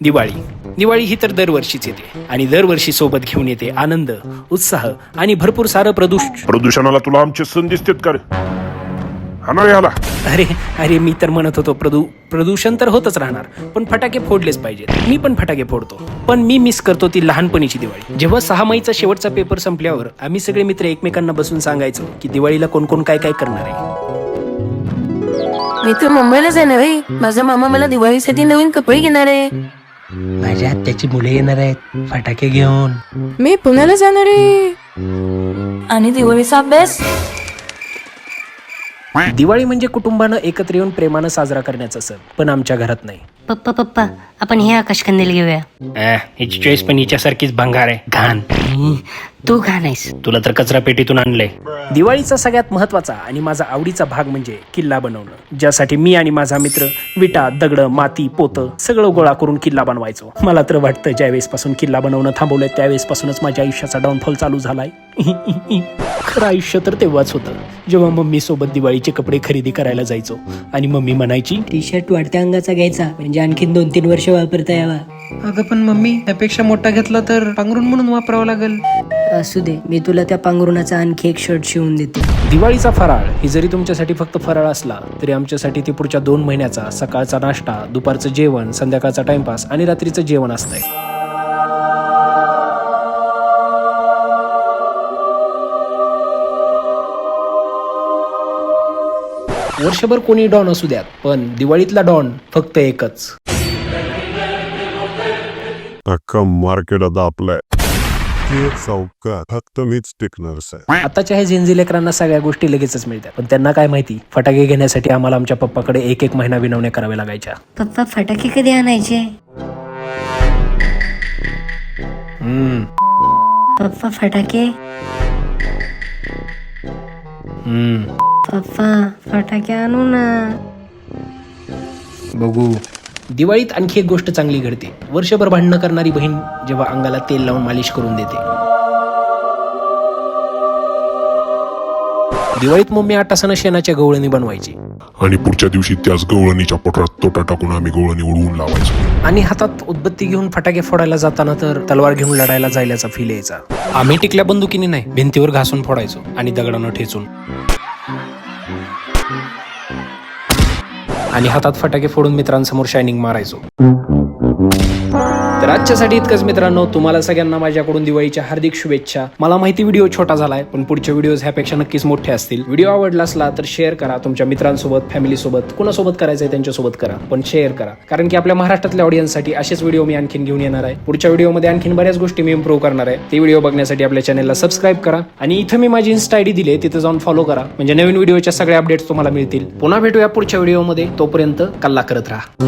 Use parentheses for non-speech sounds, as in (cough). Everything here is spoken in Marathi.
दिवाळी. दिवाळी ही तर दरवर्षीच येते आणि दरवर्षी सोबत घेऊन येते आनंद उत्साह आणि भरपूर सारं प्रदूषण. प्रदूषणाला तुला आमचे सण दिसतेत का रे? ना रे ह्याला. अरे अरे मी तर म्हणत होतो प्रदू प्रदूषण तर होतच राहणार पण फटाके फोडलेच पाहिजेत. मी पण फटाके फोडतो. पण मी मिस करतो ती लहानपणीची दिवाळी. जेव्हा सहा माईचा शेवटचा पेपर संपल्यावर आम्ही सगळे मित्र एकमेकांना बसून सांगायचो की दिवाळीला कोण कोण काय काय करणार आहे. मी तर मुंबईलाच आहे ना भाई. माझा मामा मला दिवाळीसाठी नवीन कपडे घेणार आहे. माझ्या आत्याची मुले येणार आहेत. फटाके घेऊन. मी पुण्याला जाणार आहे. आणि दिवाळीचा अभ्यास? दिवाळी म्हणजे कुटुंबानं एकत्र येऊन प्रेमानं साजरा करण्याचा सण पण आमच्या घरात नाही. पप्पा पप्पा आपण हे आकाश कंदील घेऊया. अं, हिची चॉईस पण हिच्यासारखीच भंगार आहे. घाण. तू घाण आहेस. तुला तर कचरा पेटीतून आणलंय. दिवाळीचा सगळ्यात महत्त्वाचा आणि माझा आवडीचा भाग म्हणजे किल्ला बनवणं. ज्यासाठी मी आणि माझा मित्र विटा दगड माती पोत सगळं गोळा करून किल्ला बनवायचो. मला तर वाटतं ज्यावेळेस पासून किल्ला बनवणं थांबवलंय त्यावेळेस पासूनच माझ्या आयुष्याचा डाऊनफॉल चालू झालाय. (laughs) खरं आयुष्य तर तेव्हाच होतं जेव्हा मम्मी सोबत दिवाळीचे कपडे खरेदी करायला जायचो. आणि मम्मी म्हणायची टी शर्ट वाढत्या अंगाचा घ्यायचा म्हणजे आणखीन दोन तीन वर्ष वापरता यावा. अगं पण मम्मी त्यापेक्षा मोठा घेतला तर पांघरून म्हणून वापरावं लागेल. असू दे मी तुला त्या पांघरुणाचा आणखी एक शर्ट शिवून देते. दिवाळीचा फराळ ही जरी तुमच्यासाठी फक्त फराळ असला तरी आमच्यासाठी ती पुढच्या दोन महिन्याचा सकाळचा नाश्ता दुपारचं जेवण संध्याकाळचा टाइमपास आणि रात्रीचं जेवण असतंय. वर्षभर कोणी डॉन असू द्यात पण दिवाळीतला डॉन फक्त एकच. अख्खं मार्केट आता आपलंय. चौकात फक्त मीच टिकणारच आहे आताच्या ह्या झेंझी लेकरांना सगळ्या गोष्टी लगेचच मिळतात पण त्यांना काय माहिती फटाके घेण्यासाठी आम्हाला आमच्या पप्पाकडे एक एक महिना विनवण्या कराव्या लागायच्या. पप्पा फटाके कधी आणायचे? हम्म. पप्पा फटाके? हम्म. पप्पा फटाके आणू ना. बघू. दिवाळीत आणखी एक गोष्ट चांगली घडते. वर्षभर भांडणं करणारी बहीण जेव्हा अंगाला तेल लावून मालिश करून देते. दिवाळीत मम्मी आठ तासानं शेणाच्या गवळणी बनवायची. आणि पुढच्या दिवशी त्याच गवळणीच्या पोटात तोटा टाकून आम्ही गवळणी उडवून लावायचो. आणि हातात उदबत्ती घेऊन फटाके फोडायला जाताना तर तलवार घेऊन लढायला जायल्याचा फील यायचा. आम्ही टिकल्या बंदुकीने नाही भिंतीवर घासून फोडायचो आणि दगडानं ठेचून. आणि हातात फटाके फोडून मित्रांसमोर शायनिंग मारायचो. तर आजच्यासाठी इतकंच मित्रांनो. तुम्हाला सगळ्यांना माझ्याकडून दिवाळीच्या हार्दिक शुभेच्छा. मला माहिती व्हिडिओ छोटा झालाय पण पुढचे व्हिडिओज ह्यापेक्षा नक्कीच मोठे असतील. व्हिडिओ आवडला असला तर शेअर करा तुमच्या मित्रांसोबत फॅमिली सोबत. कुणासोबत करायचंय त्यांच्यासोबत करा पण शेअर करा. कारण की आपल्या महाराष्ट्रातल्या ऑडियन्ससाठी असेच व्हिडिओ मी आणखीन घेऊन येणार आहे. पुढच्या व्हिडिओमध्ये आणखीन बऱ्याच गोष्टी मी इम्प्रूव्ह करणार आहे. ते व्हिडिओ बघण्यासाठी आपल्या चॅनलला सबस्क्राईब करा. आणि इथं मी माझी इन्स्टा आयडी दिली तिथे जाऊन फॉलो करा. म्हणजे नवीन व्हिडिओच्या सगळ्या अपडेट्स तुम्हाला मिळतील. पुन्हा भेटूया पुढच्या व्हिडिओमध्ये. तोपर्यंत कल्ला करत राहा.